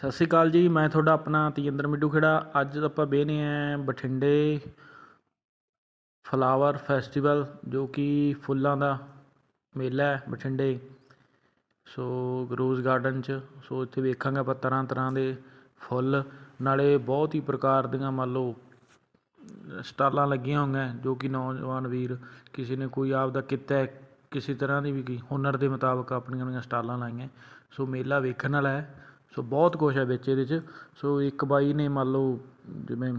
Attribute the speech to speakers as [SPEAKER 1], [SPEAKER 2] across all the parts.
[SPEAKER 1] ਸਤਿ ਸ਼੍ਰੀ ਅਕਾਲ ਜੀ, ਮੈਂ ਤੁਹਾਡਾ ਆਪਣਾ ਤੇਜਿੰਦਰ ਮਿੱਡੂ ਖੇੜਾ। ਅੱਜ ਆਪਾਂ ਬਹਿਨੇ ਆਂ ਬਠਿੰਡੇ ਫਲਾਵਰ ਫੈਸਟੀਵਲ, ਜੋ ਕਿ ਫੁੱਲਾਂ ਦਾ ਮੇਲਾ ਹੈ ਬਠਿੰਡੇ। ਸੋ ਰੋਜ਼ ਗਾਰਡਨ 'ਚ, ਸੋ ਇੱਥੇ ਵੇਖਾਂਗੇ ਆਪਾਂ ਤਰ੍ਹਾਂ ਤਰ੍ਹਾਂ ਦੇ ਫੁੱਲ। ਨਾਲੇ ਬਹੁਤ ਹੀ ਪ੍ਰਕਾਰ ਦੀਆਂ ਮੰਨ ਲਓ ਸਟਾਲਾਂ ਲੱਗੀਆਂ ਹੋਈਆਂ, ਜੋ ਕਿ ਨੌਜਵਾਨ ਵੀਰ ਕਿਸੇ ਨੇ ਕੋਈ ਆਪਦਾ ਕਿੱਤਾ ਕਿਸੇ ਤਰ੍ਹਾਂ ਦੀ ਵੀ ਹੁਨਰ ਦੇ ਮੁਤਾਬਕ ਆਪਣੀਆਂ ਆਪਣੀਆਂ ਸਟਾਲਾਂ ਲਾਈਆਂ। ਸੋ ਮੇਲਾ ਵੇਖਣ ਵਾਲਾ ਹੈ। ਸੋ ਬਹੁਤ ਕੁਛ ਹੈ ਵਿੱਚ ਇਹਦੇ 'ਚ। ਸੋ ਇੱਕ ਬਾਈ ਨੇ ਮੰਨ ਲਓ ਜਿਵੇਂ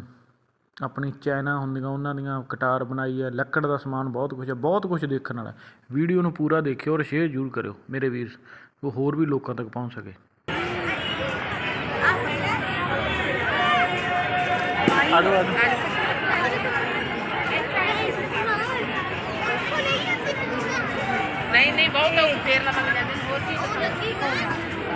[SPEAKER 1] ਆਪਣੀ ਚਾਈਨਾ ਹੁੰਦੀਆਂ, ਉਹਨਾਂ ਦੀਆਂ ਕਟਾਰ ਬਣਾਈ ਹੈ, ਲੱਕੜ ਦਾ ਸਮਾਨ ਬਹੁਤ ਕੁਛ ਹੈ, ਬਹੁਤ ਕੁਛ ਦੇਖਣ ਵਾਲਾ ਵੀਡੀਓ ਨੂੰ ਪੂਰਾ ਦੇਖਿਓ ਔਰ ਸ਼ੇਅਰ ਜ਼ਰੂਰ ਕਰਿਓ, ਮੇਰੇ ਵੀਰ। ਉਹ ਹੋਰ ਵੀ ਲੋਕਾਂ ਤੱਕ ਪਹੁੰਚ ਸਕੇ। ਆਜੋ ਆਜੋ।
[SPEAKER 2] ਨਹੀਂ ਨਹੀਂ, ਬਹੁਤ ਫੇਰ ਲਮਕ ਹੋਰ ਚੀਜ਼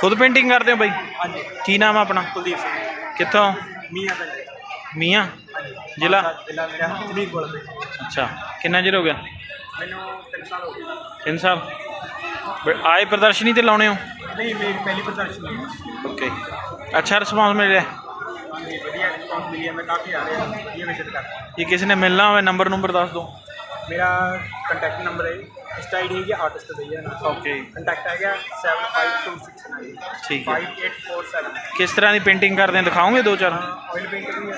[SPEAKER 1] ਖੁਦ ਪੇਂਟਿੰਗ ਕਰਦੇ ਹੋ ਬਾਈ?
[SPEAKER 3] ਹਾਂਜੀ।
[SPEAKER 1] ਕੀ ਨਾਮ ਆ ਆਪਣਾ?
[SPEAKER 3] ਕੁਲਦੀਪ ਸਿੰਘ।
[SPEAKER 1] ਕਿੱਥੋਂ?
[SPEAKER 3] ਮੀਆਂ ਪਿੰਡ।
[SPEAKER 1] ਮੀਆਂ? ਜ਼ਿਲ੍ਹਾ?
[SPEAKER 3] ਜ਼ਿਲ੍ਹਾ ਮੇਰਾ ਕੋਲ ਤੇ
[SPEAKER 1] ਅੱਛਾ। ਕਿੰਨਾ ਚਿਰ ਹੋ ਗਿਆ?
[SPEAKER 3] ਮੈਨੂੰ 3 ਸਾਲ ਹੋ ਗਏ।
[SPEAKER 1] 3 ਸਾਲ? ਬ- ਆਏ ਪ੍ਰਦਰਸ਼ਨੀ ਤੇ ਲਾਉਣੇ ਹੋ?
[SPEAKER 3] ਨਹੀਂ ਮੇਰੀ ਪਹਿਲੀ ਪ੍ਰਦਰਸ਼ਨੀ ਹੈ।
[SPEAKER 1] ਓਕੇ। ਅੱਛਾ ਰਿਸਪਾਂਸ ਮਿਲ ਰਿਹਾ
[SPEAKER 3] ਹਾਂਜੀ ਵਧੀਆ ਰਿਸਪੌਂਸ ਮਿਲਿਆ ਮੈਂ ਕਾਫੀ ਆ ਰਿਹਾ ਇਹ ਵਿਜ਼ਿਟ ਕਰਦਾ
[SPEAKER 1] ਜੇ ਕਿਸੇ ਨੇ ਮਿਲਣਾ ਹੋਵੇ ਨੰਬਰ ਨੰਬਰ ਦੱਸ ਦਿਓ।
[SPEAKER 3] ਮੇਰਾ ਕੰਟੈਕਟ ਨੰਬਰ ਹੈ ਇੰਸਟਾ ਆਈਡੀ ਹੈਗੀ ਆਰਟਿਸਟ ਦਾ ਹੀ ਨਾ।
[SPEAKER 1] ਓਕੇ
[SPEAKER 3] ਕੰਟੈਕਟ ਹੈਗਾ 75269
[SPEAKER 1] ਠੀਕ ਹੈ।
[SPEAKER 3] 5847
[SPEAKER 1] ਕਿਸ ਤਰ੍ਹਾਂ ਦੀ ਪੇਂਟਿੰਗ ਕਰਦੇ ਆ? ਦਿਖਾਓਗੇ ਦੋ ਚਾਰ?
[SPEAKER 3] ਆਇਲ ਪੇਂਟ ਵੀ ਹੈ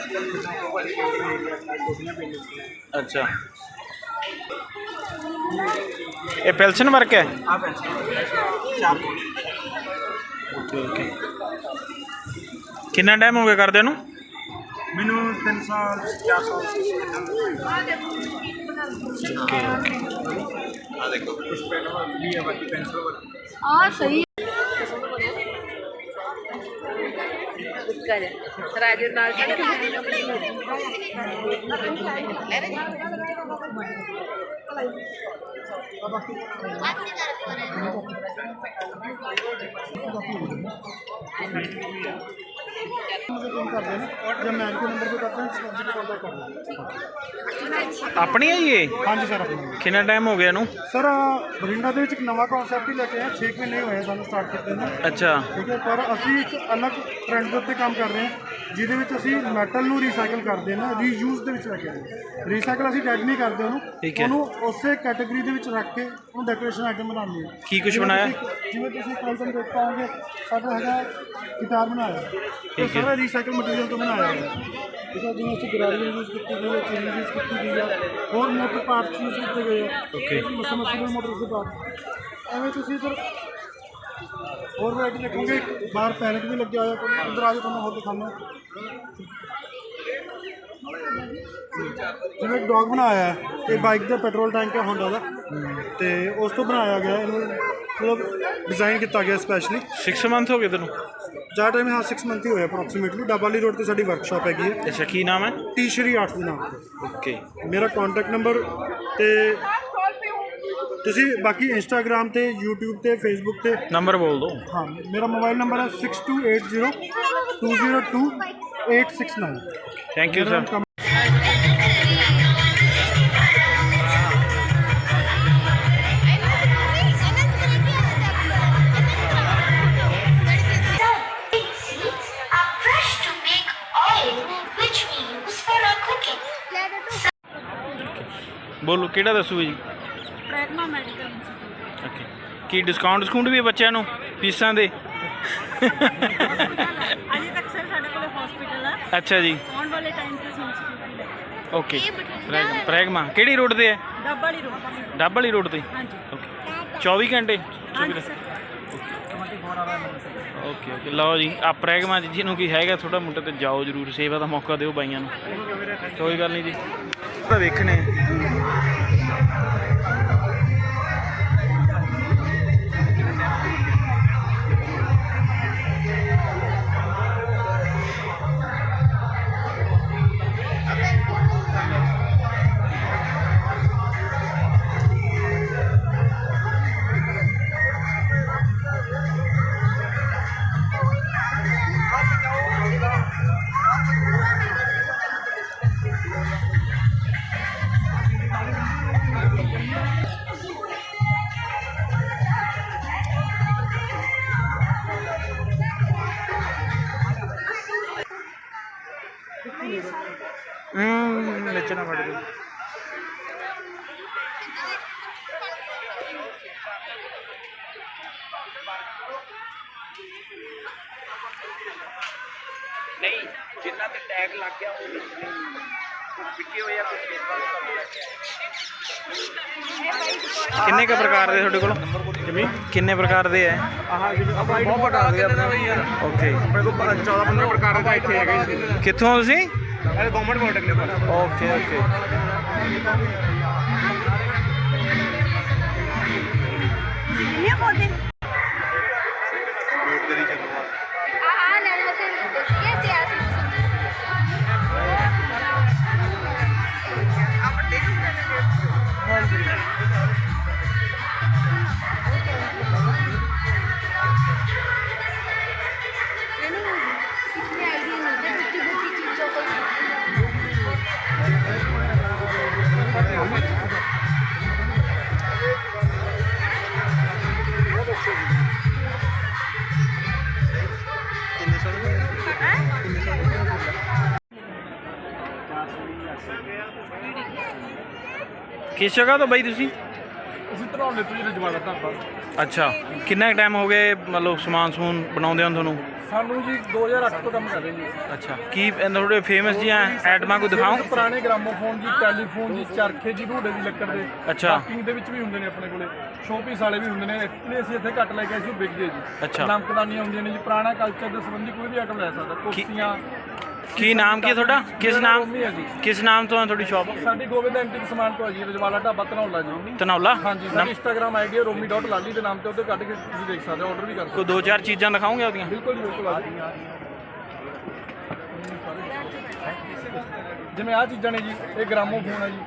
[SPEAKER 3] ਵਾਲੀ ਪੇਂਟਿੰਗ ਹੈ ਕੋਸ਼ੀਆਂ ਪੇਂਟਿੰਗ
[SPEAKER 1] ਅੱਛਾ। ਇਹ ਪੈਲਸਨ ਵਰਕ ਹੈ?
[SPEAKER 3] ਆ ਚਾਰ
[SPEAKER 1] ਓਕੇ ਓਕੇ ਕਿੰਨਾ ਟਾਈਮ ਹੋ ਗਿਆ ਕਰਦੇ ਨੂੰ?
[SPEAKER 3] ਮੈਨੂੰ 3 ਸਾਲ 4 ਸਾਲ। ਆ ਦੇਖੋ। ਕੁਝ ਪੈਨ ਵੀ ਹੈ ਬਾਕੀ ਪੈਨਸਲ ਵਾਲਾ।
[SPEAKER 4] ਆ ਸਹੀ
[SPEAKER 2] ਕਰ। ਰਾਜੇ ਨਾਲ
[SPEAKER 1] ਆਪਣੀ ਹੈ ਇਹ?
[SPEAKER 3] ਹਾਂਜੀ ਸਰ ਆਪਣੀ
[SPEAKER 1] ਕਿੰਨਾ ਟਾਈਮ ਹੋ ਗਿਆ ਇਹਨੂੰ?
[SPEAKER 3] ਸਰ ਬਰਿੰਡਾ ਦੇ ਵਿੱਚ ਇੱਕ ਨਵਾਂ ਕਨਸੈਪਟ ਹੀ ਲੈ ਕੇ ਆਏ 6 ਮਹੀਨੇ ਹੋਏ ਸਾਨੂੰ ਸਟਾਰਟ ਕੀਤੇ ਨੂੰ।
[SPEAKER 1] ਅੱਛਾ।
[SPEAKER 3] ਠੀਕ ਹੈ ਪਰ ਅਸੀਂ ਇੱਕ ਅਲੱਗ ਟ੍ਰੈਂਡ ਦੇ ਉੱਤੇ ਕੰਮ ਕਰ ਰਹੇ ਹਾਂ। ਜਿਹਦੇ ਵਿੱਚ ਅਸੀਂ ਮੈਟਲ ਨੂੰ ਰੀਸਾਈਕਲ ਕਰਦੇ ਹਾਂ ਰੀਯੂਜ਼ ਦੇ ਵਿੱਚ ਆਏ ਰੀਸਾਈਕਲ ਅਸੀਂ ਡੈਡ ਨਹੀਂ ਕਰਦੇ ਉਹਨੂੰ
[SPEAKER 1] ਠੀਕ ਹੈ।
[SPEAKER 3] ਉਹਨੂੰ ਉਸੇ ਕੈਟਾਗਰੀ ਦੇ ਵਿੱਚ ਰੱਖ ਕੇ ਉਹਨੂੰ ਡੈਕੋਰੇਸ਼ਨ ਆਈਟਮ ਬਣਾਉਂਦੇ ਹਾਂ
[SPEAKER 1] ਕੀ ਕੁਛ
[SPEAKER 3] ਜਿਵੇਂ
[SPEAKER 1] ਬਣਾਇਆ?
[SPEAKER 3] ਤੁਸੀਂ- ਜਿਵੇਂ ਤੁਸੀਂ ਕਾਲਕਨ ਦੇਖ ਪਾਓਗੇ ਸਾਡਾ ਹੈਗਾ ਗਿਟਾਰ ਬਣਾਇਆ ਇਹ
[SPEAKER 1] ਠੀਕ ਹੈ।
[SPEAKER 3] ਸਾਰਾ ਰੀਸਾਈਕਲ ਮਟੀਰੀਅਲ ਤੋਂ ਬਣਾਇਆ ਹੈ ਠੀਕ ਹੈ ਜਿਵੇਂ ਅਸੀਂ ਗਰਾਰੀ ਯੂਜ਼ ਕੀਤੀ ਗਈ ਹੈ ਚੀਨੀ ਯੂਜ਼ ਕੀਤੀ ਗਈ ਹੈ ਹੋਰ ਮੋਟਰ ਪਾਰਟਸ ਯੂਜ਼ ਕੀਤੇ ਗਏ ਆ
[SPEAKER 1] Okay.
[SPEAKER 3] ਸਮਰਸੀਬਲ ਮੋਟਰ ਦੇ ਪਾਰਟ ਐਵੇਂ ਤੁਸੀਂ ਇਧਰ ਹੋਰ ਵੈਰਾਈਟੀ ਦੇਖੋਗੇ ਬਾਹਰ ਪੈਨਟ ਵੀ ਲੱਗਿਆ ਹੋਇਆ ਤੁਹਾਨੂੰ ਅੰਦਰ ਆ ਕੇ ਤੁਹਾਨੂੰ ਹੋਰ ਦਿਖਾਉਂਦਾ। ਜਿਵੇਂ ਡੌਗ ਬਣਾਇਆ ਹੈ ਇਹ ਬਾਈਕ ਦਾ ਪੈਟਰੋਲ ਟੈਂਕ ਹੈ ਹੋਂਡਾ ਦਾ ਤੇ ਉਸ ਤੋਂ ਬਣਾਇਆ ਗਿਆ ਇਹਨੂੰ ਮਤਲਬ ਡਿਜ਼ਾਈਨ ਕੀਤਾ ਗਿਆ ਸਪੈਸ਼ਲੀ
[SPEAKER 1] 6 ਮੰਥ ਹੋ ਗਏ ਤੈਨੂੰ?
[SPEAKER 3] ਜ਼ਿਆਦਾ ਟਾਈਮ ਹਾਂ 6 ਮੰਥ ਹੀ ਹੋਇਆ ਅਪਰੋਕਸੀਮੇਟਲੀ ਡੱਬਾਲੀ ਰੋਡ ਤੇ ਸਾਡੀ ਵਰਕਸ਼ਾਪ ਹੈਗੀ ਹੈ।
[SPEAKER 1] ਅੱਛਾ ਕੀ ਨਾਮ ਹੈ?
[SPEAKER 3] ਟੀ ਸ਼੍ਰੀ ਆਰਟਸ ਦੇ ਨਾਮ ਤੇ।
[SPEAKER 1] ਓਕੇ
[SPEAKER 3] ਮੇਰਾ ਕੰਟੈਕਟ ਨੰਬਰ ਤੇ ਤੁਸੀਂ ਬਾਕੀ ਇੰਸਟਾਗ੍ਰam ਤੇ YouTube ਤੇ Facebook ਤੇ
[SPEAKER 1] ਨੰਬਰ ਬੋਲ ਦਿਓ
[SPEAKER 3] ਹਾਂ ਮੇਰਾ ਮੋਬਾਈਲ ਨੰਬਰ ਹੈ 6280 202 869
[SPEAKER 1] thank you sir
[SPEAKER 5] Seeds are crushed to
[SPEAKER 1] ਜੀ
[SPEAKER 4] ਪ੍ਰੈਗਮਾ ਮੈਡੀਕਲ ਇੰਸਟੀਚਿਊਟ।
[SPEAKER 1] ਓਕੇ। ਕੀ ਡਿਸਕਾਊਂਟ ਡਿਸਕਾਊਂਟ ਵੀ ਹੈ ਬੱਚਿਆਂ ਨੂੰ? ਫੀਸਾਂ ਦੇ?
[SPEAKER 4] ਅਜੇ ਤੱਕ ਸਰ ਸਾਡੇ ਕੋਲ ਹਸਪੀਟਲ ਆ।
[SPEAKER 1] ਅੱਛਾ ਜੀ।
[SPEAKER 4] ਆਉਣ ਵਾਲੇ ਟਾਈਮ ਤੇ ਅਸੀਂ ਇੰਸਟੀਚਿਊਟ
[SPEAKER 1] ਓਕੇ। ਪ੍ਰੈਗ- ਪ੍ਰੈਗਮਾ ਕਿਹੜੀ ਰੋਡ ਤੇ ਹੈ?
[SPEAKER 4] ਡੱਬ ਵਾਲੀ ਰੋਡ
[SPEAKER 1] ਡੱਬ ਵਾਲੀ ਰੋਡ ਤੇ?
[SPEAKER 4] ਹਾਂਜੀ।
[SPEAKER 1] ਓਕੇ। 24 ਘੰਟੇ?
[SPEAKER 4] ਹਾਂਜੀ ਸਰ
[SPEAKER 1] ਓਕੇ ਓਕੇ। ਲਓ ਜੀ ਆ ਪ੍ਰੈਗਮਾ ਚ ਜਿਹਨੂੰ ਕੀ ਹੈਗਾ ਥੋੜਾ ਮੁੰਡੇ ਤੇ ਜਾਓ ਜਰੂਰ ਸੇਵਾ ਦਾ ਮੌਕਾ ਦਿਓ ਬਾਈਆਂ ਨੂੰ। ਕੋਈ ਗੱਲ ਨਹੀਂ ਜੀ। ਤਾਂ ਵੇਖਣੇ
[SPEAKER 6] ਹੂੰ ਵਿੱਚ ਨਾ ਫੜ ਦੇ
[SPEAKER 7] ਨਹੀਂ ਜਿੰਨਾ ਤੇ ਟੈਗ ਲੱਗ ਗਿਆ ਉਹ ਵਿਕੇ ਹੋਏ ਆ ਕੁਝ
[SPEAKER 6] ਕਿੰਨੇ ਕ ਪ੍ਰਕਾਰ ਦੇ ਤੁਹਾਡੇ ਕੋਲ? ਕਿੰਨੇ? ਕਿੰਨੇ ਪ੍ਰਕਾਰ ਦੇ ਹੈ
[SPEAKER 7] ਆਹ ਜਿਹੜਾ ਬਹੁਤ ਵੱਡਾ ਆ ਗਿਆ
[SPEAKER 6] ਓਕੇ
[SPEAKER 7] ਆਪਣੇ ਕੋਲ 14 15 ਪ੍ਰਕਾਰ ਦਾ ਇੱਥੇ ਹੈਗੇ
[SPEAKER 6] ਕਿੱਥੋਂ ਤੁਸੀਂ?
[SPEAKER 7] ਗਵਰਨਮੈਂਟ ਪ੍ਰੋਡਕਟ ਨੇ
[SPEAKER 6] ਓਕੇ ਓਕੇ
[SPEAKER 4] ਕਿੰਨੀਆਂ ਬੋਲਦੇ
[SPEAKER 6] ਕਿਸ ਜਗ੍ਹਾ ਤੋਂ ਬਾਈ ਤੁਸੀਂ?
[SPEAKER 8] ਅਸੀਂ ਧਰੌਲੇ ਤੋਂ ਜਿਹੜਾ ਜਵਾੜਾ ਢਾਬਾ।
[SPEAKER 6] ਅੱਛਾ ਕਿੰਨਾ ਟਾਈਮ ਹੋ ਗਏ ਮਤਲਬ ਸਮਾਨ ਸਮੂਨ ਬਣਾਉਂਦੇ ਹੋ ਤੁਹਾਨੂੰ?
[SPEAKER 8] ਸਾਨੂੰ ਜੀ 2008 ਤੋਂ ਕੰਮ ਕਰ ਰਹੇ ਜੀ
[SPEAKER 6] ਅੱਛਾ ਕੀ ਇਹਨਾਂ ਤੁਹਾਡੇ ਫੇਮਸ ਜੀਆਂ ਆਈਟਮਾਂ ਕੋਈ ਦਿਖਾਓ?
[SPEAKER 8] ਪੁਰਾਣੇ ਗ੍ਰਾਮੋਫੋਨ ਜੀ ਟੈਲੀਫੋਨ ਜੀ ਚਰਖੇ ਜੀ ਢੂਡੇ ਦੀ ਲੱਕੜ ਦੇ।
[SPEAKER 6] ਅੱਛਾ।
[SPEAKER 8] ਬਾਕਿੰਗ ਦੇ ਵਿੱਚ ਵੀ ਹੁੰਦੇ ਨੇ ਆਪਣੇ ਕੋਲੇ। ਸ਼ੋਪੀਸ ਵਾਲੇ ਵੀ ਹੁੰਦੇ ਨੇ। ਐਕਚੁਅਲੀ ਅਸੀਂ ਇੱਥੇ ਘੱਟ ਲੈ ਕੇ ਆਏ ਸੀ ਉਹ ਵਿਕ ਗਏ ਜੀ।
[SPEAKER 6] ਅੱਛਾ।
[SPEAKER 8] ਨਮਕਦਾਨੀਆਂ ਹੁੰਦੀਆਂ ਨੇ ਜੀ ਪੁਰਾਣਾ ਕਲਚਰ ਦੇ ਸੰਬੰਧੀ ਕੋਈ ਵੀ ਆਈਟਮ ਲੈ ਸਕਦਾ। ਕੁਰਸੀਆਂ
[SPEAKER 6] ਕੀ ਨਾਮ ਕੀ ਹੈ ਤੁਹਾਡਾ? ਕਿਸ
[SPEAKER 8] ਮੇਰਾ
[SPEAKER 6] ਨਾਮ
[SPEAKER 8] ਰੋਮੀ ਹੈ ਜੀ।
[SPEAKER 6] ਕਿਸ ਨਾਮ ਤੋਂ ਹੈ ਤੁਹਾਡੀ ਸ਼ਾਪ
[SPEAKER 8] ਸਾਡੀ ਗੋਬਿੰਦ ਐਂਟਿਕ ਸਮਾਨ ਤੋਂ ਹੈ ਜੀ ਰਜਵਾਲਾ ਢਾਬਾ ਧਨੌਲਾ ਜੀ।
[SPEAKER 6] ਤਨੌਲਾ
[SPEAKER 8] ਹਾਂਜੀ ਸਾਡੀ ਇੰਸਟਾਗ੍ਰam ਆਈਡੀ ਹੈ romi.lali ਦੇ ਨਾਮ ਤੇ ਉਹਤੇ ਕੱਢ ਕੇ ਤੁਸੀਂ ਦੇਖ ਸਕਦੇ ਹੋ ਆਰਡਰ ਵੀ ਕਰ ਸਕਦੇ
[SPEAKER 6] ਕੋਈ ਦੋ ਚਾਰ ਚੀਜ਼ਾਂ ਦਿਖਾਓਗੇ ਉਹਦੀਆਂ
[SPEAKER 8] ਹੋ ਬਿਲਕੁਲ ਜੀ, ਬਿਲਕੁਲ ਆ ਜੀ। ਜਿਵੇਂ ਆ ਚੀਜ਼ਾਂ ਨੇ ਜੀ ਇਹ ਗ੍ਰਾਮੋਫੋਨ ਹੈ ਜੀ।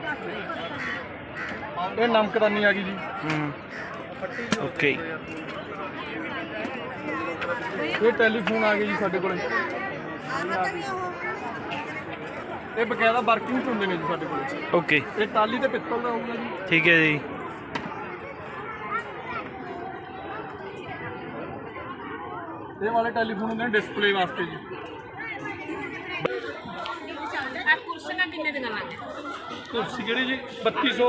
[SPEAKER 8] ਇਹ ਨਮਕਦਾਨੀ ਆ ਗਈ ਜੀ।
[SPEAKER 6] ਹੂੰ। ਓਕੇ।
[SPEAKER 8] ਇਹ ਟੈਲੀਫੋਨ ਆ ਗਏ ਜੀ ਸਾਡੇ ਕੋਲੇ। ਇਹ ਬਕਾਇਦਾ ਵਰਕਿੰਗ ਚ ਹੁੰਦੇ ਨੇ ਜੀ ਸਾਡੇ ਕੋਲੇ।
[SPEAKER 6] ਓਕੇ।
[SPEAKER 8] ਇਹ ਟਾਲੀ ਤੇ ਪਿੱਤਲ ਦਾ ਹੋਊਗਾ ਜੀ।
[SPEAKER 6] ਠੀਕ ਹੈ ਜੀ।
[SPEAKER 8] ਇਹ ਵਾਲੇ ਟੈਲੀਫੋਨ ਹੁੰਦੇ ਨੇ ਡਿਸਪਲੇ ਵਾਸਤੇ ਜੀ। ਕੁਰਸੀ ਕਿਹੜੀ ਜੀ? 3200